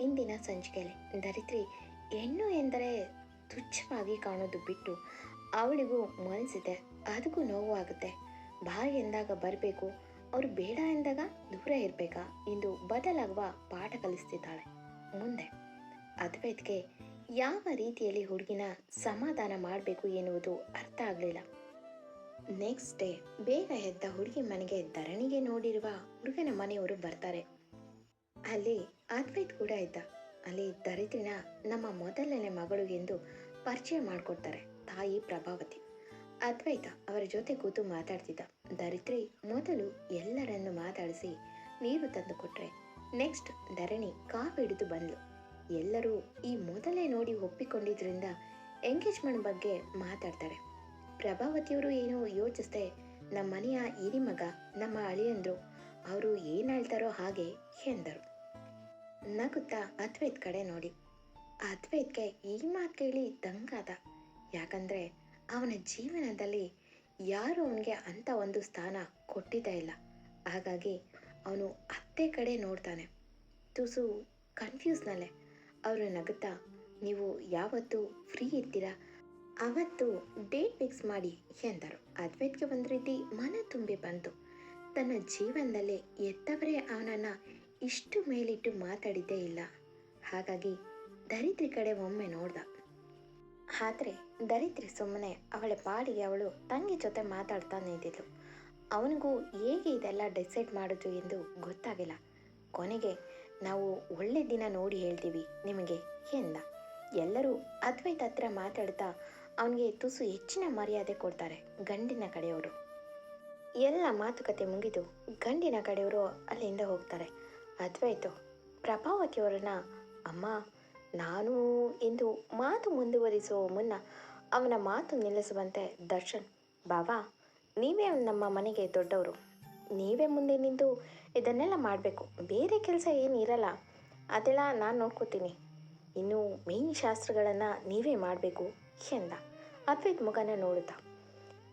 ಇಂದಿನ ಸಂಚಿಕೆಯಲ್ಲಿ. ಧರಿತ್ರಿ ಹೆಣ್ಣು ಎಂದರೆ ತುಚ್ಛವಾಗಿ ಕಾಣೋದು ಬಿಟ್ಟು ಅವಳಿಗೂ ಮನಸ್ಸಿದೆ ಅದಕ್ಕೂ ನೋವು ಆಗುತ್ತೆ. ಬಾಯಿ ಎಂದಾಗ ಬರಬೇಕು, ಅವರು ಬೇಡ ಎಂದಾಗ ದೂರ ಇರಬೇಕಾ ಎಂದು ಬದಲಾಗುವ ಪಾಠ ಕಲಿಸ್ತಿದ್ದಾಳೆ. ಮುಂದೆ, ಅದ್ವೈತ್ಗೆ ಯಾವ ರೀತಿಯಲ್ಲಿ ಹುಡುಗಿನ ಸಮಾಧಾನ ಮಾಡಬೇಕು ಎನ್ನುವುದು ಅರ್ಥ ಆಗಲಿಲ್ಲ. ನೆಕ್ಸ್ಟ್ ಡೇ, ಬೇಗ ಎದ್ದ ಹುಡುಗಿ ಮನೆಗೆ ಧರಣಿಗೆ ನೋಡಿರುವ ಹುಡುಗನ ಮನೆಯವರು ಬರ್ತಾರೆ. ಅಲ್ಲಿ ಅದ್ವೈತ್ ಕೂಡ ಇದ್ದ. ಅಲ್ಲಿ ದರಿದ್ರಿನ ನಮ್ಮ ಮೊದಲನೇ ಮಗಳು ಎಂದು ಪರಿಚಯ ಮಾಡಿಕೊಡ್ತಾರೆ ತಾಯಿ ಪ್ರಭಾವತಿ. ಅದ್ವೈತ ಅವರ ಜೊತೆ ಕೂತು ಮಾತಾಡ್ತಿದ್ದ. ದರಿದ್ರಿ ಮೊದಲು ಎಲ್ಲರನ್ನು ಮಾತಾಡಿಸಿ ನೀರು ತಂದು ಕೊಟ್ರೆ. ನೆಕ್ಸ್ಟ್ ಧರಣಿ ಕಾವು ಹಿಡಿದು ಬಂದ್ಲು. ಎಲ್ಲರೂ ಈ ಮೊದಲೇ ನೋಡಿ ಒಪ್ಪಿಕೊಂಡಿದ್ರಿಂದ ಎಂಗೇಜ್ಮೆಂಟ್ ಬಗ್ಗೆ ಮಾತಾಡ್ತಾರೆ. ಪ್ರಭಾವತಿಯವರು ಏನು ಯೋಚಿಸ್ದೆ ನಮ್ಮ ಮನೆಯ ಹಿರಿ ಮಗ ನಮ್ಮ ಅಳಿಯಂದ್ರು, ಅವರು ಏನು ಹೇಳ್ತಾರೋ ಹಾಗೆ, ಎಂದರು. ನಗುತ್ತಾ ಅದ್ವೈತ್ ಕಡೆ ನೋಡಿ. ಅದ್ವೈತ್ಗೆ ಈ ಮಾತು ಕೇಳಿ ದಂಗಾದ. ಯಾಕಂದ್ರೆ ಅವನ ಜೀವನದಲ್ಲಿ ಯಾರು ಅವನಿಗೆ ಅಂತ ಒಂದು ಸ್ಥಾನ ಕೊಟ್ಟಿದ್ದೇ ಇಲ್ಲ. ಹಾಗಾಗಿ ಅವನು ಅತ್ತೆ ಕಡೆ ನೋಡ್ತಾನೆ. ತುಸು ಕನ್ಫ್ಯೂಸ್ನಲ್ಲೇ ಅವರು ನಗುತ್ತಾ, ನೀವು ಯಾವತ್ತು ಫ್ರೀ ಇರ್ತೀರಾ? ಅವತ್ತು ಡೇಟ್ ಫಿಕ್ಸ್ ಮಾಡಿ ಎಂದರು. ಅದ್ವೈತ್ಗೆ ಒಂದು ರೀತಿ ಮನ ತುಂಬಿ ಬಂತು. ತನ್ನ ಜೀವನದಲ್ಲಿ ಎತ್ತವರೇ ಅವನನ್ನ ಇಷ್ಟು ಮೇಲಿಟ್ಟು ಮಾತಾಡಿದ್ದೇ ಇಲ್ಲ. ಹಾಗಾಗಿ ದರಿದ್ರಿ ಕಡೆ ಒಮ್ಮೆ ನೋಡ್ದ. ಆದರೆ ದರಿದ್ರಿ ಸುಮ್ಮನೆ ಅವಳ ಪಾಡಿಗೆ ಅವಳು ತಂಗಿ ಜೊತೆ ಮಾತಾಡ್ತಾ ನಿಂತಿದ್ಲು ಅವನಿಗೂ ಹೇಗೆ ಇದೆಲ್ಲ ಡಿಸೈಡ್ ಮಾಡೋದು ಎಂದು ಗೊತ್ತಾಗಿಲ್ಲ. ಕೊನೆಗೆ ನಾವು ಒಳ್ಳೆ ದಿನ ನೋಡಿ ಹೇಳ್ತೀವಿ ನಿಮಗೆ ಎಂದ. ಎಲ್ಲರೂ ಅದ್ವೈತ ಹತ್ರ ಮಾತಾಡ್ತಾ ಅವನಿಗೆ ತುಸು ಹೆಚ್ಚಿನ ಮರ್ಯಾದೆ ಕೊಡ್ತಾರೆ ಗಂಡಿನ ಕಡೆಯವರು. ಎಲ್ಲ ಮಾತುಕತೆ ಮುಗಿದು ಗಂಡಿನ ಕಡೆಯವರು ಅಲ್ಲಿಂದ ಹೋಗ್ತಾರೆ. ಅದ್ವೈತು ಪ್ರಭಾವತಿಯವರನ್ನ ಅಮ್ಮ, ನಾನು ಎಂದು ಮಾತು ಮುಂದುವರಿಸುವ ಮುನ್ನ ಅವನ ಮಾತು ನಿಲ್ಲಿಸುವಂತೆ ದರ್ಶನ್ ಬಾಬಾ ನೀವೇ ನಮ್ಮ ಮನೆಗೆ ದೊಡ್ಡವರು. ನೀವೇ ಮುಂದೆ ನಿಂತು ಇದನ್ನೆಲ್ಲ ಮಾಡಬೇಕು. ಬೇರೆ ಕೆಲಸ ಏನು ಇರಲ್ಲ. ಅದೆಲ್ಲ ನಾನು ನೋಡ್ಕೋತೀನಿ. ಇನ್ನು ಮೇನ್ ಶಾಸ್ತ್ರಗಳನ್ನು ನೀವೇ ಮಾಡಬೇಕು, ಎಂದ. ಅದ್ವೈತ್ ಮುಖನ ನೋಡುತ್ತಾ.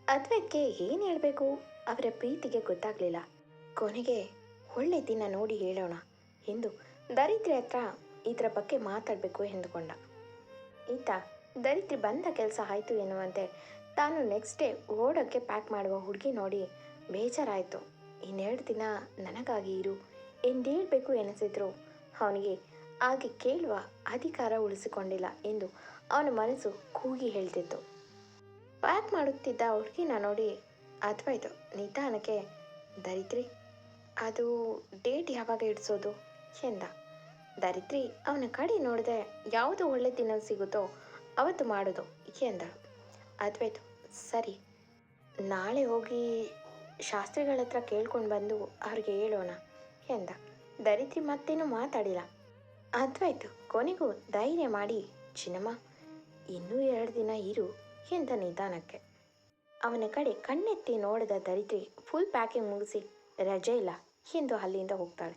ಅದ್ವೈತ್ಗೆ ಏನು ಹೇಳಬೇಕು? ಅವರ ಪ್ರೀತಿಗೆ ಗೊತ್ತಾಗಲಿಲ್ಲ. ಕೊನೆಗೆ ಒಳ್ಳೆ ದಿನ ನೋಡಿ ಹೇಳೋಣ ಎಂದು ದರಿದ್ರಿ ಹತ್ರ ಇದರ ಬಗ್ಗೆ ಮಾತಾಡಬೇಕು ಎಂದುಕೊಂಡ. ಈತ, ದರಿದ್ರಿ ಬಂದ ಕೆಲಸ ಆಯಿತು ಎನ್ನುವಂತೆ. ತಾನು ನೆಕ್ಸ್ಟ್ ಡೇ ಓಡೋಕ್ಕೆ ಪ್ಯಾಕ್ ಮಾಡುವ ಹುಡುಗಿ ನೋಡಿ ಬೇಜಾರಾಯಿತು. ಇನ್ನೆರಡು ದಿನ ನನಗಾಗಿ ಇರು ಎಂದೇಳಬೇಕು ಎನಿಸಿದ್ರು ಅವನಿಗೆ ಹಾಗೆ ಕೇಳುವ ಅಧಿಕಾರ ಉಳಿಸಿಕೊಂಡಿಲ್ಲ ಎಂದು ಅವನ ಮನಸ್ಸು ಕೂಗಿ ಹೇಳ್ತಿತ್ತು. ಪ್ಯಾಕ್ ಮಾಡುತ್ತಿದ್ದ ಹುಡುಗಿನ ನೋಡಿ ಅದ್ವೈತು ನಿಧಾನಕ್ಕೆ, ದರಿದ್ರಿ ಅದು ಡೇಟ್ ಯಾವಾಗ ಇಡಿಸೋದು? ಎಂದ? ದರಿದ್ರಿ, ಅವನ ಕಡೆ ನೋಡಿದೆ ಯಾವುದು ಒಳ್ಳೆ ದಿನ ಸಿಗುತ್ತೋ ಅವತ್ತು ಮಾಡೋದು ಎಂದಳು ಅದ್ವೈತು, ಸರಿ. ನಾಳೆ ಹೋಗಿ ಶಾಸ್ತ್ರಿಗಳ ಹತ್ರ ಕೇಳ್ಕೊಂಡು ಬಂದು ಅವ್ರಿಗೆ ಹೇಳೋಣ, ಎಂದ? ದರಿದ್ರಿ ಮತ್ತೇನು ಮಾತಾಡಿಲ್ಲ. ಅದ್ವೈತು, ಕೊನೆಗೂ ಧೈರ್ಯ ಮಾಡಿ, ಚಿನ್ನಮ್ಮ, ಇನ್ನೂ ಎರಡು ದಿನ ಇರು, ಎಂದ ನಿಧಾನಕ್ಕೆ. ಅವನ ಕಡೆ ಕಣ್ಣೆತ್ತಿ ನೋಡಿದ ದರಿದ್ರಿ ಫುಲ್ ಪ್ಯಾಕಿಂಗ್ ಮುಗಿಸಿ ರಜೆ ಇಲ್ಲ. ಎಂದು ಅಲ್ಲಿಂದ ಹೋಗ್ತಾಳೆ.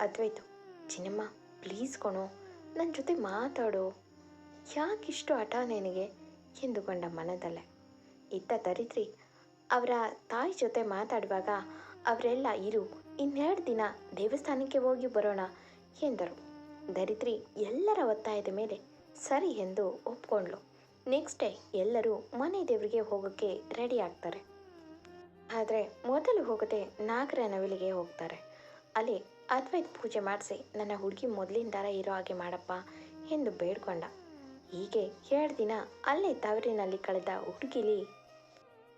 ಅದ್ವೈತು, ಚಿನ್ನಮ್ಮ ಪ್ಲೀಸ್ ಕೊಣೋ ನನ್ನ ಜೊತೆ ಮಾತಾಡು. ಯಾಕಿಷ್ಟು ಹಠ ನಿನಗೆ? ಎಂದುಕೊಂಡ ಮನದಲ್ಲೇ. ಇತ್ತ ತರಿತ್ರಿ ಅವರ ತಾಯಿ ಜೊತೆ ಮಾತಾಡುವಾಗ ಅವರೆಲ್ಲ, ಇರು, ಇನ್ನೆರಡು ದಿನ ದೇವಸ್ಥಾನಕ್ಕೆ ಹೋಗಿ ಬರೋಣ, ಎಂದರು. ದರಿದ್ರಿ ಎಲ್ಲರ ಒತ್ತಾಯದ ಮೇಲೆ ಸರಿ ಎಂದು ಒಪ್ಕೊಂಡ್ಲು ನೆಕ್ಸ್ಟ್ ಡೇ ಎಲ್ಲರೂ ಮನೆ ದೇವರಿಗೆ ಹೋಗೋಕ್ಕೆ ರೆಡಿ ಆಗ್ತಾರೆ. ಆದರೆ ಮೊದಲು ಹೋಗದೆ ನಾಗರ ನವಿಲಿಗೆ ಹೋಗ್ತಾರೆ. ಅಲ್ಲಿ ಅದ್ವೈತ್ ಪೂಜೆ ಮಾಡಿಸಿ ನನ್ನ ಹುಡುಗಿ ಮೊದಲಿಂದಾರ ಇರೋ ಹಾಗೆ ಮಾಡಪ್ಪ ಎಂದು ಬೇಡ್ಕೊಂಡ. ಹೀಗೆ ಎರಡು ದಿನ ಅಲ್ಲೇ ತವರಿನಲ್ಲಿ ಕಳೆದ ಹುಡುಗಿಲಿ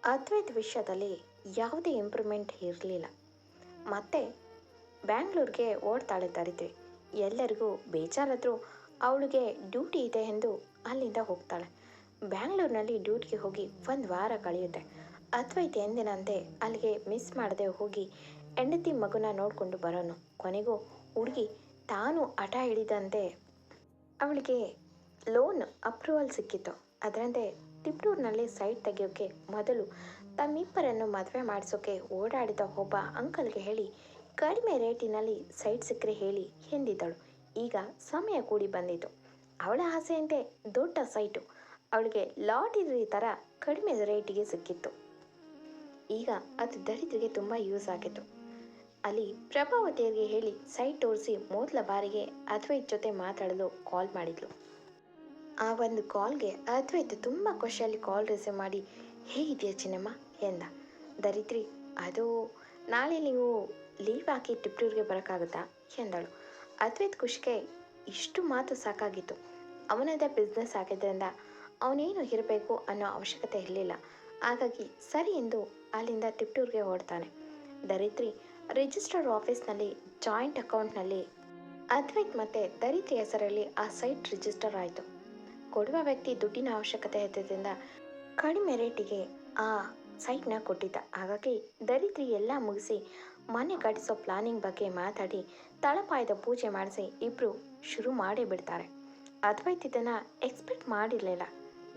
ಅದ್ವೈತ್ ವಿಷಯದಲ್ಲಿ ಯಾವುದೇ ಇಂಪ್ರೂವ್ಮೆಂಟ್ ಇರಲಿಲ್ಲ. ಮತ್ತೆ ಬ್ಯಾಂಗ್ಳೂರಿಗೆ ಓಡ್ತಾಳೆ ತರಿದ್ವಿ ಎಲ್ಲರಿಗೂ ಬೇಜಾರಾದರೂ ಅವಳಿಗೆ ಡ್ಯೂಟಿ ಇದೆ ಎಂದು ಅಲ್ಲಿಂದ ಹೋಗ್ತಾಳೆ. ಬ್ಯಾಂಗ್ಳೂರಿನಲ್ಲಿ ಡ್ಯೂಟಿಗೆ ಹೋಗಿ ಒಂದು ವಾರ ಕಳೆಯುತ್ತೆ. ಅದ್ವೈತ್ ಎಂದಿನಂತೆ ಅಲ್ಲಿಗೆ ಮಿಸ್ ಮಾಡದೆ ಹೋಗಿ ಹೆಂಡತಿ ಮಗುನ ನೋಡಿಕೊಂಡು ಬರೋನು. ಕೊನೆಗೂ ಹುಡುಗಿ ತಾನು ಹಠ ಹಿಡಿದಂತೆ ಅವಳಿಗೆ ಲೋನ್ ಅಪ್ರೂವಲ್ ಸಿಕ್ಕಿತ್ತು. ಅದರಂತೆ ತಿಪ್ಟೂರಿನಲ್ಲಿ ಸೈಟ್ ತೆಗೆಯೋಕ್ಕೆ ಮೊದಲು ತಮ್ಮಿಬ್ಬರನ್ನು ಮದುವೆ ಮಾಡಿಸೋಕೆ ಓಡಾಡಿದ ಒಬ್ಬ ಅಂಕಲ್ಗೆ ಹೇಳಿ, ಕಡಿಮೆ ರೇಟಿನಲ್ಲಿ ಸೈಟ್ ಸಿಕ್ಕರೆ ಹೇಳಿ ಎಂದಿದ್ದಳು. ಈಗ ಸಮಯ ಕೂಡಿ ಬಂದಿತು ಅವಳ ಆಸೆಯಂತೆ ದೊಡ್ಡ ಸೈಟು. ಅವಳಿಗೆ ಲಾಟರಿ ಥರ ಕಡಿಮೆ ರೇಟಿಗೆ ಸಿಕ್ಕಿತ್ತು. ಈಗ ಅದು ದರಿದ್ರಿಗೆ ತುಂಬ ಯೂಸ್ ಆಗಿತ್ತು. ಅಲ್ಲಿ ಪ್ರಭಾವತಿಯರಿಗೆ ಹೇಳಿ ಸೈಟ್ ತೋರಿಸಿ ಮೊದಲ ಬಾರಿಗೆ ಅದ್ವೈತ್ ಜೊತೆ ಮಾತಾಡಲು ಕಾಲ್ ಮಾಡಿದ್ಲು. ಆ ಒಂದು ಕಾಲ್ಗೆ ಅದ್ವೈತ್ ತುಂಬ ಖುಷಿಯಲ್ಲಿ ಕಾಲ್ ರಿಸೀವ್ ಮಾಡಿ, ಹೇಗಿದೆಯಾ ಚಿನ್ನಮ್ಮ? ಎಂದ. ದರಿದ್ರಿ, ಅದು ನಾಳೆ ನೀವು ಲೀವ್ ಹಾಕಿ ಟಿಪ್ಟೂರ್ಗೆ ಬರೋಕ್ಕಾಗುತ್ತಾ? ಎಂದಳು. ಅದ್ವೈತ್ ಖುಷಿಗೆ ಇಷ್ಟು ಮಾತು ಸಾಕಾಗಿತ್ತು. ಅವನದೇ ಬಿಸ್ನೆಸ್ ಆಗಿದ್ದರಿಂದ ಅವನೇನು ಇರಬೇಕು ಅನ್ನೋ ಅವಶ್ಯಕತೆ ಇರಲಿಲ್ಲ. ಹಾಗಾಗಿ ಸರಿ ಎಂದು ಅಲ್ಲಿಂದ ತಿಪ್ಟೂರ್ಗೆ ಓಡ್ತಾನೆ ದರಿದ್ರಿ ರಿಜಿಸ್ಟರ್ ಆಫೀಸ್ನಲ್ಲಿ ಜಾಯಿಂಟ್ ಅಕೌಂಟ್ನಲ್ಲಿ ಅದ್ವೈತ್ ಮತ್ತು ದರಿದ್ರಿ ಹೆಸರಲ್ಲಿ ಆ ಸೈಟ್ ರಿಜಿಸ್ಟರ್ ಆಯಿತು. ಕೊಡುವ ವ್ಯಕ್ತಿ ದುಡ್ಡಿನ ಅವಶ್ಯಕತೆ ಇದ್ದರಿಂದ ಕಡಿಮೆ ರೇಟಿಗೆ ಆ ಸೈಟ್ನ ಕೊಟ್ಟಿದ್ದ. ಹಾಗಾಗಿ ದರಿದ್ರಿ ಎಲ್ಲ ಮುಗಿಸಿ ಮನೆ ಕಟ್ಟಿಸೋ ಪ್ಲಾನಿಂಗ್ ಬಗ್ಗೆ ಮಾತಾಡಿ ತಳಪಾಯದ ಪೂಜೆ ಮಾಡಿಸಿ ಇಬ್ಬರು ಶುರು ಮಾಡೇ ಬಿಡ್ತಾರೆ. ಅದ್ವೈತ್ ಇದನ್ನು ಎಕ್ಸ್ಪೆಕ್ಟ್ ಮಾಡಿರಲಿಲ್ಲ.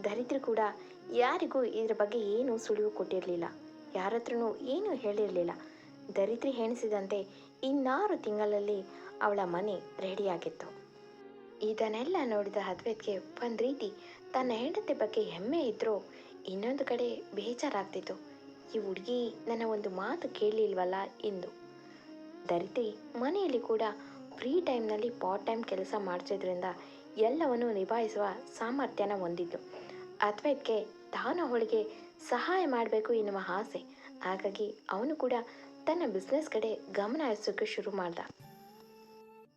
ದರಿದ್ರಿ ಕೂಡ ಯಾರಿಗೂ ಇದ್ರ ಬಗ್ಗೆ ಏನು ಸುಳಿವು ಕೊಟ್ಟಿರಲಿಲ್ಲ. ಯಾರ ಹತ್ರನೂ ಏನೂ ಹೇಳಿರಲಿಲ್ಲ. ದರಿದ್ರಿ ಹೆಣಿಸಿದಂತೆ ಇನ್ನಾರು ತಿಂಗಳಲ್ಲಿ ಅವಳ ಮನೆ ರೆಡಿಯಾಗಿತ್ತು. ಇದನ್ನೆಲ್ಲ ನೋಡಿದ ಅದ್ವೈತ್ಗೆ ಒಂದು ರೀತಿ ತನ್ನ ಹೆಂಡತಿ ಬಗ್ಗೆ ಹೆಮ್ಮೆ ಇದ್ದರೂ ಇನ್ನೊಂದು ಕಡೆ ಬೇಜಾರಾಗ್ತಿತ್ತು. ಈ ಹುಡುಗಿ ನನ್ನ ಒಂದು ಮಾತು ಕೇಳಲಿಲ್ವಲ್ಲ ಎಂದು. ದರಿದ್ರಿ ಮನೆಯಲ್ಲಿ ಕೂಡ ಫ್ರೀ ಟೈಮ್ನಲ್ಲಿ ಪಾರ್ಟ್ ಟೈಮ್ ಕೆಲಸ ಮಾಡಿಸೋದ್ರಿಂದ ಎಲ್ಲವನ್ನು ನಿಭಾಯಿಸುವ ಸಾಮರ್ಥ್ಯನ ಹೊಂದಿದ್ದು. ಅದ್ವೈತ್ಗೆ ತಾನು ಅವಳಿಗೆ ಸಹಾಯ ಮಾಡಬೇಕು ಎನ್ನುವ ಆಸೆ. ಹಾಗಾಗಿ ಅವನು ಕೂಡ ತನ್ನ ಬಿಸ್ನೆಸ್ ಕಡೆ ಗಮನ ಹರಿಸೋಕೆ ಶುರು ಮಾಡ್ದ.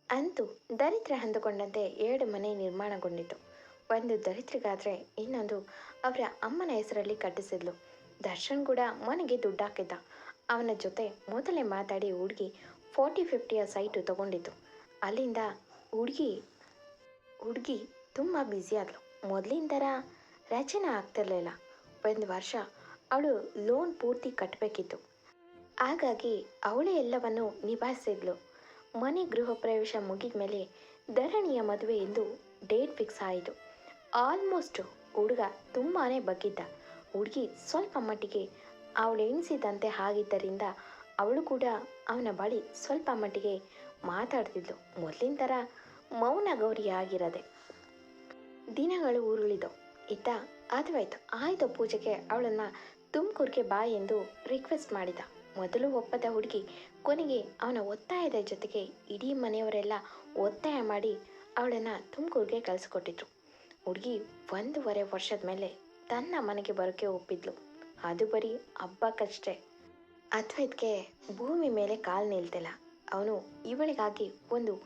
ಅಂತೂ ದರಿದ್ರ ಅಂದುಕೊಂಡಂತೆ ಎರಡು ಮನೆ ನಿರ್ಮಾಣಗೊಂಡಿತು ಒಂದು ದರಿದ್ರಿಗಾದ್ರೆ ಇನ್ನೊಂದು ಅವರ ಅಮ್ಮನ ಹೆಸರಲ್ಲಿ ಕಟ್ಟಿಸಿದ್ಲು. ದರ್ಶನ್ ಕೂಡ ಮನೆಗೆ ದುಡ್ಡು ಹಾಕಿದ್ದ. ಅವನ ಜೊತೆ ಮೊದಲೇ ಮಾತಾಡಿ ಹುಡುಗಿ ಫೋರ್ಟಿ ಫಿಫ್ಟಿಯ ಸೈಟು ತಗೊಂಡಿತ್ತು ಅಲ್ಲಿಂದ ಹುಡುಗಿ ಹುಡುಗಿ ತುಂಬ ಬ್ಯುಸಿ ಆದ್ಲು. ಮೊದಲಿನ ರಚನೆ ಆಗ್ತಿರ್ಲಿಲ್ಲ. ಒಂದು ವರ್ಷ ಅವಳು ಲೋನ್ ಪೂರ್ತಿ ಕಟ್ಟಬೇಕಿತ್ತು ಹಾಗಾಗಿ ಅವಳೇ ಎಲ್ಲವನ್ನು ನಿಭಾಯಿಸಿದ್ಲು. ಮನೆ ಗೃಹ ಪ್ರವೇಶ ಮುಗಿದ ಮೇಲೆ ಧರಣಿಯ ಮದುವೆ ಎಂದು ಡೇಟ್ ಫಿಕ್ಸ್ ಆಯಿತು. ಆಲ್ಮೋಸ್ಟ್ ಹುಡುಗ ತುಂಬಾ ಬಗ್ಗಿದ್ದ. ಹುಡುಗಿ ಸ್ವಲ್ಪ ಮಟ್ಟಿಗೆ ಅವಳು ಎಣಿಸಿದಂತೆ ಆಗಿದ್ದರಿಂದ ಅವಳು ಕೂಡ ಅವನ ಬಳಿ ಸ್ವಲ್ಪ ಮಟ್ಟಿಗೆ ಮಾತಾಡ್ತಿದ್ಲು. ಮೊದಲಿನ ಥರ ಮೌನ ಗೌರಿ ಆಗಿರದೆ ದಿನಗಳು ಉರುಳಿದವು. ಇತ್ತ ಅದ್ವೈತ್ ಆಯ್ದ ಪೂಜೆಗೆ ಅವಳನ್ನು ತುಮಕೂರಿಗೆ ಬಾ ಎಂದು ರಿಕ್ವೆಸ್ಟ್ ಮಾಡಿದ. ಮೊದಲು ಒಪ್ಪದ ಹುಡುಗಿ ಕೊನೆಗೆ ಅವನ ಒತ್ತಾಯದ ಜೊತೆಗೆ ಇಡೀ ಮನೆಯವರೆಲ್ಲ ಒತ್ತಾಯ ಮಾಡಿ ಅವಳನ್ನು ತುಮಕೂರಿಗೆ ಕಳಿಸ್ಕೊಟ್ಟಿದ್ರು. ಹುಡುಗಿ ಒಂದೂವರೆ ವರ್ಷದ ಮೇಲೆ ತನ್ನ ಮನೆಗೆ ಬರೋಕ್ಕೆ ಒಪ್ಪಿದ್ಲು. ಅದು ಬರೀ ಹಬ್ಬಕ್ಕಷ್ಟೇ. ಅದ್ವೈತ್ಗೆ ಭೂಮಿ ಮೇಲೆ ಕಾಲು ನಿಲ್ತಿಲ್ಲ. ಅವನು ಇವಳಿಗಾಗಿ ಒಂದು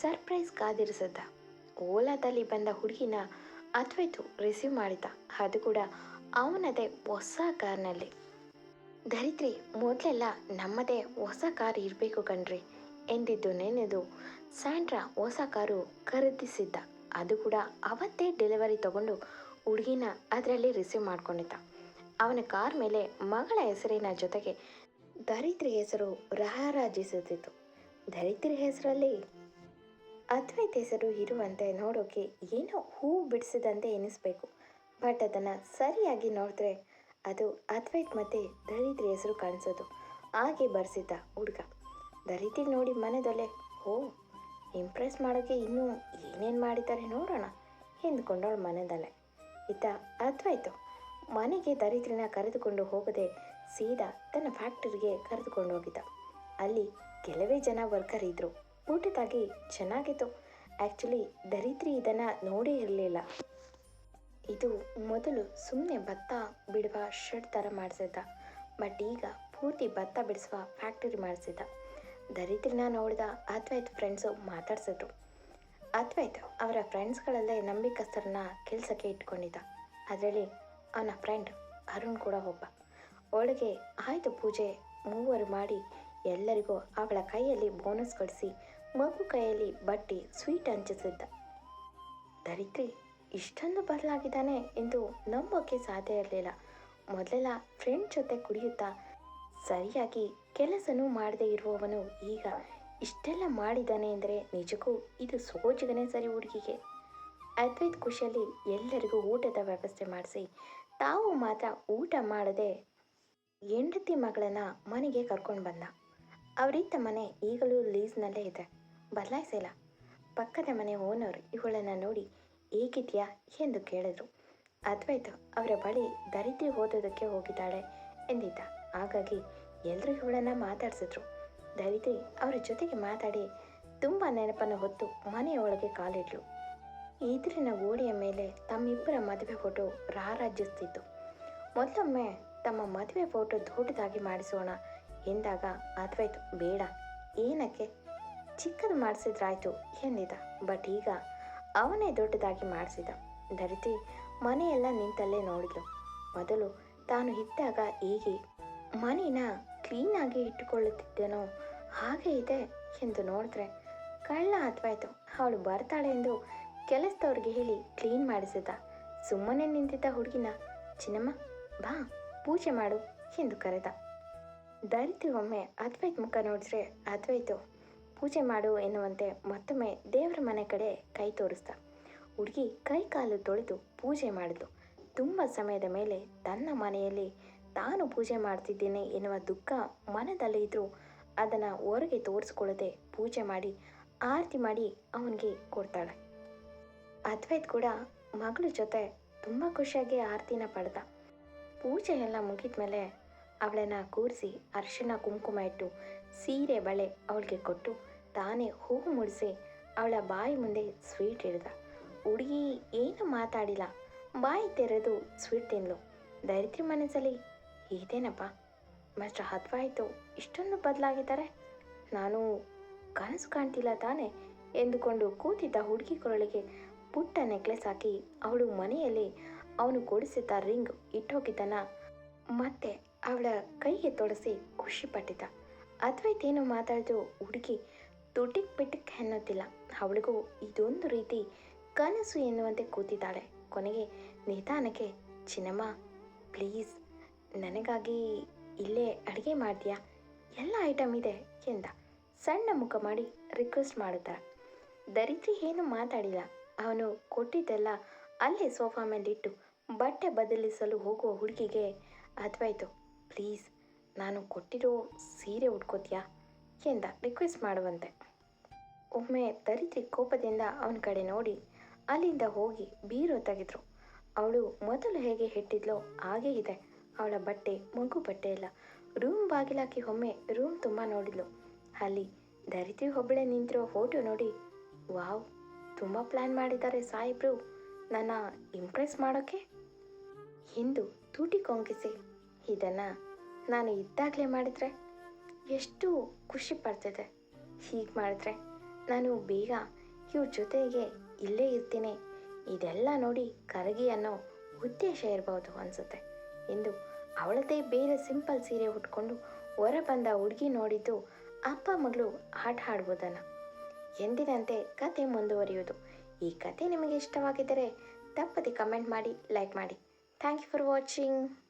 ಸರ್ಪ್ರೈಸ್ ಕಾದಿರಿಸಿದ್ದ. ಓಲಾದಲ್ಲಿ ಬಂದ ಹುಡುಗಿನ ಅದ್ವೈತು ರಿಸೀವ್ ಮಾಡಿದ. ಅದು ಕೂಡ ಅವನದೇ ಹೊಸ ಕಾರ್ನಲ್ಲಿ. ಧರಿತ್ರಿ ಮೊದಲೆಲ್ಲ ನಮ್ಮದೇ ಹೊಸ ಕಾರ್ ಇರಬೇಕು ಕಣ್ರಿ ಎಂದಿದ್ದು ನೆನೆದು ಸ್ಯಾಂಡ್ರಾ ಹೊಸ ಕಾರು ಖರೀದಿಸಿದ್ದ. ಅದು ಕೂಡ ಅವತ್ತೇ ಡೆಲಿವರಿ ತಗೊಂಡು ಹುಡುಗಿನ ಅದರಲ್ಲಿ ರಿಸೀವ್ ಮಾಡ್ಕೊಂಡಿದ್ದ. ಅವನ ಕಾರ್ ಮೇಲೆ ಮಗಳ ಹೆಸರಿನ ಜೊತೆಗೆ ಧರಿತ್ರಿ ಹೆಸರು ರಾರಾಜಿಸುತ್ತಿತ್ತು ಧರಿತ್ರಿ ಹೆಸರಲ್ಲಿ ಅದ್ವೈತ್ ಹೆಸರು ಇರುವಂತೆ ನೋಡೋಕೆ ಏನೋ ಹೂ ಬಿಡಿಸಿದಂತೆ ಎನಿಸ್ಬೇಕು. ಬಟ್ ಅದನ್ನು ಸರಿಯಾಗಿ ನೋಡಿದ್ರೆ ಅದು ಅದ್ವೈತ್ ಮತ್ತು ದರಿದ್ರಿ ಹೆಸರು ಕಾಣಿಸೋದು. ಹಾಗೆ ಬರ್ಸಿದ್ದ ಹುಡುಗ. ದರಿದ್ರಿ ನೋಡಿ ಮನೆದೊಲೆ ಓ ಇಂಪ್ರೆಸ್ ಮಾಡೋಕ್ಕೆ ಇನ್ನೂ ಏನೇನು ಮಾಡಿದ್ದಾರೆ ನೋಡೋಣ, ಎಂದುಕೊಂಡವಳು ಮನೆದಲ್ಲೇ. ಇತ್ತ ಅದ್ವೈತು ಮನೆಗೆ ದರಿದ್ರಿನ ಕರೆದುಕೊಂಡು ಹೋಗದೆ ಸೀದಾ ತನ್ನ ಫ್ಯಾಕ್ಟರಿಗೆ ಕರೆದುಕೊಂಡು ಹೋಗಿದ್ದ. ಅಲ್ಲಿ ಕೆಲವೇ ಜನ ವರ್ಕರ್ ಇದ್ದರು ಊಟದಾಗಿ ಚೆನ್ನಾಗಿತ್ತು. ಆ್ಯಕ್ಚುಲಿ ದರಿದ್ರಿ ಇದನ್ನು ನೋಡೇ ಇರಲಿಲ್ಲ. ಇದು ಮೊದಲು ಸುಮ್ಮನೆ ಭತ್ತ ಬಿಡುವ ಶರ್ಟ್ ಥರ ಮಾಡಿಸಿದ್ದ. ಬಟ್ ಈಗ ಪೂರ್ತಿ ಭತ್ತ ಬಿಡಿಸುವ ಫ್ಯಾಕ್ಟರಿ ಮಾಡಿಸಿದ್ದ. ದರಿದ್ರನ ನೋಡಿದ ಅದ್ವೈತ್ ಫ್ರೆಂಡ್ಸು ಮಾತಾಡ್ಸಿದ್ರು. ಅದ್ವೈತ್ ಅವರ ಫ್ರೆಂಡ್ಸ್ಗಳಲ್ಲೇ ನಂಬಿಕಸ್ತರನ್ನ ಕೆಲಸಕ್ಕೆ ಇಟ್ಕೊಂಡಿದ್ದ. ಅದರಲ್ಲಿ ಅವನ ಫ್ರೆಂಡ್ ಅರುಣ್ ಕೂಡ ಒಬ್ಬ. ಒಳಗೆ ಆಯಿತು ಪೂಜೆ, ಮೂವರು ಮಾಡಿ ಎಲ್ಲರಿಗೂ ಅವಳ ಕೈಯಲ್ಲಿ ಬೋನಸ್ ಕೊಡಿಸಿ ಮಗು ಕೈಯಲ್ಲಿ ಬಟ್ಟೆ, ಸ್ವೀಟ್ ಹಂಚಿಸಿದ್ದ. ದರಿದ್ರಿ ಇಷ್ಟೊಂದು ಬದಲಾಗಿದ್ದಾನೆ ಎಂದು ನಂಬೋಕೆ ಸಾಧ್ಯ ಇರಲಿಲ್ಲ. ಮೊದಲೆಲ್ಲ ಫ್ರೆಂಡ್ ಜೊತೆ ಕುಡಿಯುತ್ತಾ ಸರಿಯಾಗಿ ಕೆಲಸನೂ ಮಾಡದೇ ಇರುವವನು ಈಗ ಇಷ್ಟೆಲ್ಲ ಮಾಡಿದ್ದಾನೆ ಅಂದರೆ ನಿಜಕ್ಕೂ ಇದು ಸೋಜಿಗನೇ ಸರಿ ಹುಡುಗಿಗೆ. ಅದ್ವೈತ್ ಖುಷಿಯಲ್ಲಿ ಎಲ್ಲರಿಗೂ ಊಟದ ವ್ಯವಸ್ಥೆ ಮಾಡಿಸಿ. ತಾವು ಮಾತ್ರ ಊಟ ಮಾಡದೆ ಹೆಂಡತಿ ಮಗಳನ್ನು ಮನೆಗೆ ಕರ್ಕೊಂಡು ಬಂದ. ಅವರಿದ್ದ ಮನೆ ಈಗಲೂ ಲೀಸ್ನಲ್ಲೇ ಇದೆ. ಬದಲಾಯಿಸಿಲ್ಲ. ಪಕ್ಕದ ಮನೆ ಓನರ್ ಇವಳನ್ನು ನೋಡಿ ಹೇಗಿದೆಯಾ ಎಂದು ಕೇಳಿದ್ರು. ಅದ್ವೈತ್ ಅವರ ಬಳಿ ದರಿದ್ರಿ ಓದೋದಕ್ಕೆ ಹೋಗಿದ್ದಾಳೆ ಎಂದಿದ್ದ. ಹಾಗಾಗಿ ಎಲ್ಲರೂ ಇವಳನ್ನು ಮಾತಾಡಿಸಿದ್ರು. ದರಿದ್ರಿ ಅವರ ಜೊತೆಗೆ ಮಾತಾಡಿ ತುಂಬ ನೆನಪನ್ನು ಹೊತ್ತು ಮನೆಯೊಳಗೆ ಕಾಲಿಡ್ಲು. ಈದ್ರಿನ ಗೋಡೆಯ ಮೇಲೆ ತಮ್ಮಿಬ್ಬರ ಮದುವೆ ಫೋಟೋ ರಾರಾಜಿಸ್ತಿತ್ತು. ಮೊದಲೊಮ್ಮೆ ತಮ್ಮ ಮದುವೆ ಫೋಟೋ ದೊಡ್ಡದಾಗಿ ಮಾಡಿಸೋಣ ಎಂದಾಗ ಅದ್ವೈತ್, ಬೇಡ, ಏನಕ್ಕೆ? ಚಿಕ್ಕದು ಮಾಡಿಸಿದ್ರಾಯ್ತು ಎಂದಿದ್ದ ಬಟ್ ಈಗ ಅವನೇ ದೊಡ್ಡದಾಗಿ ಮಾಡಿಸಿದ. ಧರಿತಿ ಮನೆಯೆಲ್ಲ ನಿಂತಲ್ಲೇ ನೋಡಿದ್ಲು. ಮೊದಲು ತಾನು ಇದ್ದಾಗ ಹೇಗೆ ಮನೇನ ಕ್ಲೀನಾಗಿ ಇಟ್ಟುಕೊಳ್ಳುತ್ತಿದ್ದೇನೋ ಹಾಗೆ ಇದೆ ಎಂದು ನೋಡಿದ್ರೆ ಕಳ್ಳ ಅಥವಾಯ್ತು ಅವಳು ಬರ್ತಾಳೆ ಎಂದು ಕೆಲಸದವ್ರಿಗೆ ಹೇಳಿ ಕ್ಲೀನ್ ಮಾಡಿಸಿದ. ಸುಮ್ಮನೆ ನಿಂತಿದ್ದ ಹುಡುಗಿನ, ಚಿನ್ನಮ್ಮ, ಬಾ, ಪೂಜೆ ಮಾಡು ಎಂದು ಕರೆದ. ದರಿತಿ ಒಮ್ಮೆ ಅದ್ವೈತ್ ಮುಖ ನೋಡಿದ್ರೆ, ಅದ್ವೈತು ಪೂಜೆ ಮಾಡು ಎನ್ನುವಂತೆ ಮತ್ತೊಮ್ಮೆ ದೇವರ ಮನೆ ಕಡೆ ಕೈ ತೋರಿಸ್ದ. ಹುಡುಗಿ ಕೈ ಕಾಲು ತೊಳೆದು ಪೂಜೆ ಮಾಡಿದ್ಲು ತುಂಬ ಸಮಯದ ಮೇಲೆ ತನ್ನ ಮನೆಯಲ್ಲಿ ತಾನು ಪೂಜೆ ಮಾಡ್ತಿದ್ದೇನೆ ಎನ್ನುವ ದುಃಖ ಮನದಲ್ಲಿ ಇದ್ದರೂ ಅದನ್ನು ಹೊರಗೆ ತೋರಿಸ್ಕೊಳ್ಳದೆ ಪೂಜೆ ಮಾಡಿ ಆರತಿ ಮಾಡಿ ಅವನಿಗೆ ಕೊಡ್ತಾಳೆ. ಅದ್ವೈತ್ ಕೂಡ ಮಗಳ ಜೊತೆ ತುಂಬ ಖುಷಿಯಾಗಿ ಆರತಿನ ಪಡೆದ. ಪೂಜೆ ಎಲ್ಲ ಮುಗಿದ ಮೇಲೆ ಅವಳನ್ನು ಕೂರಿಸಿ ಅರಿಶಿನ ಕುಂಕುಮ ಇಟ್ಟು ಸೀರೆ ಬಳೆ ಅವಳಿಗೆ ಕೊಟ್ಟು ತಾನೇ ಹೂವು ಮುಡಿಸಿ ಅವಳ ಬಾಯಿ ಮುಂದೆ ಸ್ವೀಟ್ ಹಿಡ್ದ ಹುಡುಗಿ ಏನು ಮಾತಾಡಿಲ್ಲ. ಬಾಯಿ ತೆರೆದು ಸ್ವೀಟ್ ತಿನ್ಲು ದರಿದ್ರಿ ಮನಸ್ಸಲ್ಲಿ ಇದೇನಪ್ಪ ಮಾಸ್ಟರ್ ಹದ್ವಾಯ್ತು ಇಷ್ಟೊಂದು ಬದಲಾಗಿದ್ದಾರೆ. ನಾನು ಕನಸು ಕಾಣ್ತಿಲ್ಲ ತಾನೆ? ಎಂದುಕೊಂಡು ಕೂತಿದ್ದ ಹುಡುಗಿ ಕೊರಳಿಗೆ ಪುಟ್ಟ ನೆಕ್ಲೆಸ್ ಹಾಕಿ ಅವಳು ಮನೆಯಲ್ಲಿ ಅವನು ಕೊಡಿಸಿದ್ದ ರಿಂಗ್ ಇಟ್ಟೋಗಿದ್ದನ ಮತ್ತೆ ಅವಳ ಕೈಗೆ ತೊಡಸಿ ಖುಷಿಪಟ್ಟಿದ್ದ ಅದ್ವೈತೇನು ಮಾತಾಡಿದ್ರು ಹುಡುಗಿ? ತುಟಿಕ್ ಪಿಟಿಕ್ ಎನ್ನುತ್ತಿಲ್ಲ ಅವಳಿಗೂ ಇದೊಂದು ರೀತಿ ಕನಸು ಎನ್ನುವಂತೆ ಕೂತಿದ್ದಾಳೆ. ಕೊನೆಗೆ ನಿಧಾನಕ್ಕೆ, ಚಿನ್ನಮ್ಮ, ಪ್ಲೀಸ್, ನನಗಾಗಿ ಇಲ್ಲೇ ಅಡುಗೆ ಮಾಡ್ತೀಯಾ? ಎಲ್ಲ ಐಟಮ್ ಇದೆ ಎಂದ. ಸಣ್ಣ ಮುಖ ಮಾಡಿ ರಿಕ್ವೆಸ್ಟ್ ಮಾಡುತ್ತಾರೆ ದರಿದ್ರಿ ಏನು ಮಾತಾಡಿಲ್ಲ. ಅವನು ಕೊಟ್ಟಿದ್ದೆಲ್ಲ ಅಲ್ಲೇ ಸೋಫಾ ಮೇಲಿಟ್ಟು ಬಟ್ಟೆ ಬದಲಿಸಲು ಹೋಗುವ ಹುಡುಗಿಗೆ ಅದ್ವಾಯ್ತು. ಪ್ಲೀಸ್, ನಾನು ಕೊಟ್ಟಿರೋ ಸೀರೆ ಉಟ್ಕೋತೀಯಾ? ಎಂದ ರಿಕ್ವೆಸ್ಟ್ ಮಾಡುವಂತೆ. ಒಮ್ಮೆ ತರಿತ್ರಿ ಕೋಪದಿಂದ ಅವನ ಕಡೆ ನೋಡಿ, ಅಲ್ಲಿಂದ ಹೋಗಿ ಬೀರು ತೆಗೆದ್ರು. ಅವಳು ಮೊದಲು ಹೇಗೆ ಹೆಟ್ಟಿದ್ಲೋ ಹಾಗೇ ಇದೆ. ಅವಳ ಬಟ್ಟೆ ಮಗು ಬಟ್ಟೆ ಇಲ್ಲ ರೂಮ್ ಬಾಗಿಲಾಕಿ ಒಮ್ಮೆ ರೂಮ್ ತುಂಬ ನೋಡಿದ್ಲು. ಅಲ್ಲಿ ಧರಿತ್ರಿ ಒಬ್ಬಳೆ ನಿಂತಿರೋ ಫೋಟೋ ನೋಡಿ, ವಾವ್, ತುಂಬ ಪ್ಲ್ಯಾನ್ ಮಾಡಿದ್ದಾರೆ ಸಾಯಿಬ್ರು ನನ್ನ ಇಂಪ್ರೆಸ್ ಮಾಡೋಕ್ಕೆ ಎಂದು ತೂಟಿ ಕೊಂಕಿಸಿ ಇದನ್ನು ನಾನು ಇದ್ದಾಗಲೇ ಮಾಡಿದರೆ ಎಷ್ಟು ಖುಷಿ ಪಡ್ತಿದೆ. ಹೀಗೆ ಮಾಡಿದ್ರೆ ನಾನು ಬೇಗ ಇವ್ರ ಜೊತೆಗೆ ಇಲ್ಲೇ ಇರ್ತೀನಿ. ಇದೆಲ್ಲ ನೋಡಿ ಕರಗಿ ಅನ್ನೋ ಉದ್ದೇಶ ಇರಬಹುದು ಅನಿಸುತ್ತೆ. ಎಂದು ಅವಳದೇ ಬೇರೆ ಸಿಂಪಲ್ ಸೀರೆ ಉಟ್ಕೊಂಡು ಹೊರ ಬಂದ ಹುಡುಗಿ ನೋಡಿದ್ದು ಅಪ್ಪ ಮಗಳು ಆಟ ಆಡ್ಬೋದನ್ನು ಎಂದಿನಂತೆ ಕತೆ ಮುಂದುವರಿಯುವುದು. ಈ ಕತೆ ನಿಮಗೆ ಇಷ್ಟವಾಗಿದ್ದರೆ ತಪ್ಪದೆ ಕಮೆಂಟ್ ಮಾಡಿ, ಲೈಕ್ ಮಾಡಿ. Thank you for watching.